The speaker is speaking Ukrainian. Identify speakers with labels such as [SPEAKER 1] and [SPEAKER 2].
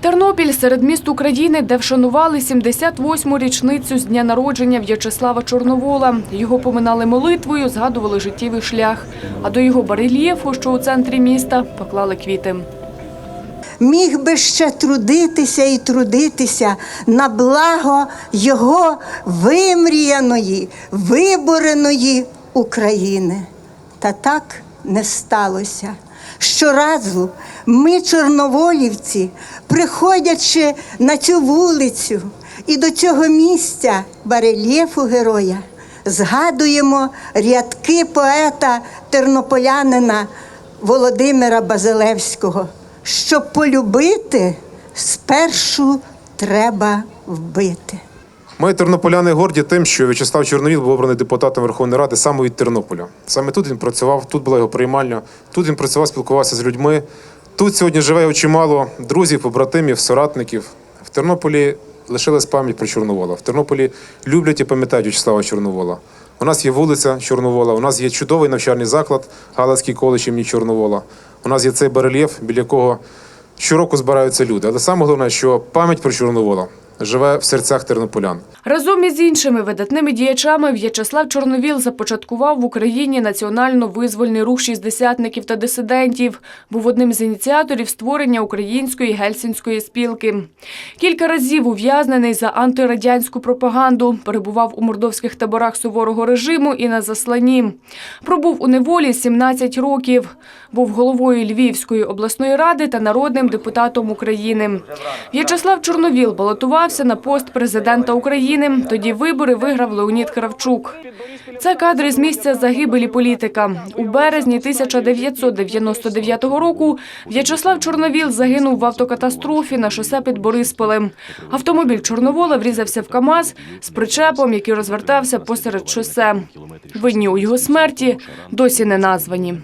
[SPEAKER 1] Тернопіль серед міст України, де вшанували 78-му річницю з дня народження В'ячеслава Чорновола. Його поминали молитвою, згадували життєвий шлях. А до його барельєфу, що у центрі міста, поклали квіти.
[SPEAKER 2] міг би ще трудитися і трудитися на благо його вимріяної, вибореної України. Та так не сталося. Щоразу ми, чорноволівці, приходячи на цю вулицю і до цього місця барельєфу героя, згадуємо рядки поета тернополянина Володимира Базилевського. Щоб полюбити, спершу треба вбити.
[SPEAKER 3] Ми тернополяни горді тим, що В'ячеслав Чорновіл був обраний депутатом Верховної Ради саме від Тернополя. Саме тут він працював, тут була його приймальня, тут він працював, спілкувався з людьми. Тут сьогодні живе його чимало друзів, побратимів, соратників. В Тернополі лишилась пам'ять про Чорновола. В Тернополі люблять і пам'ятають В'ячеслава Чорновола. У нас є вулиця Чорновола, у нас є чудовий навчальний заклад Галицький коледж імені Чорновола. У нас є цей барельєф, біля якого щороку збираються люди. Але саме головне, що пам'ять про Чорновола живе в серцях тернополян.
[SPEAKER 1] Разом із іншими видатними діячами В'ячеслав Чорновіл започаткував в Україні національно-визвольний рух шістдесятників та дисидентів. Був одним з ініціаторів створення української гельсінської спілки. Кілька разів ув'язнений за антирадянську пропаганду, перебував у мордовських таборах суворого режиму і на засланні. Пробув у неволі 17 років. Був головою Львівської обласної ради та народним депутатом України. В'ячеслав Чорновіл балотувався на пост президента України. Тоді вибори виграв Леонід Кравчук. Це кадри з місця загибелі політика. У березні 1999 року В'ячеслав Чорновіл загинув в автокатастрофі на шосе під Борисполем. Автомобіль Чорновола врізався в КАМАЗ з причепом, який розвертався посеред шосе. Винні у його смерті досі не названі.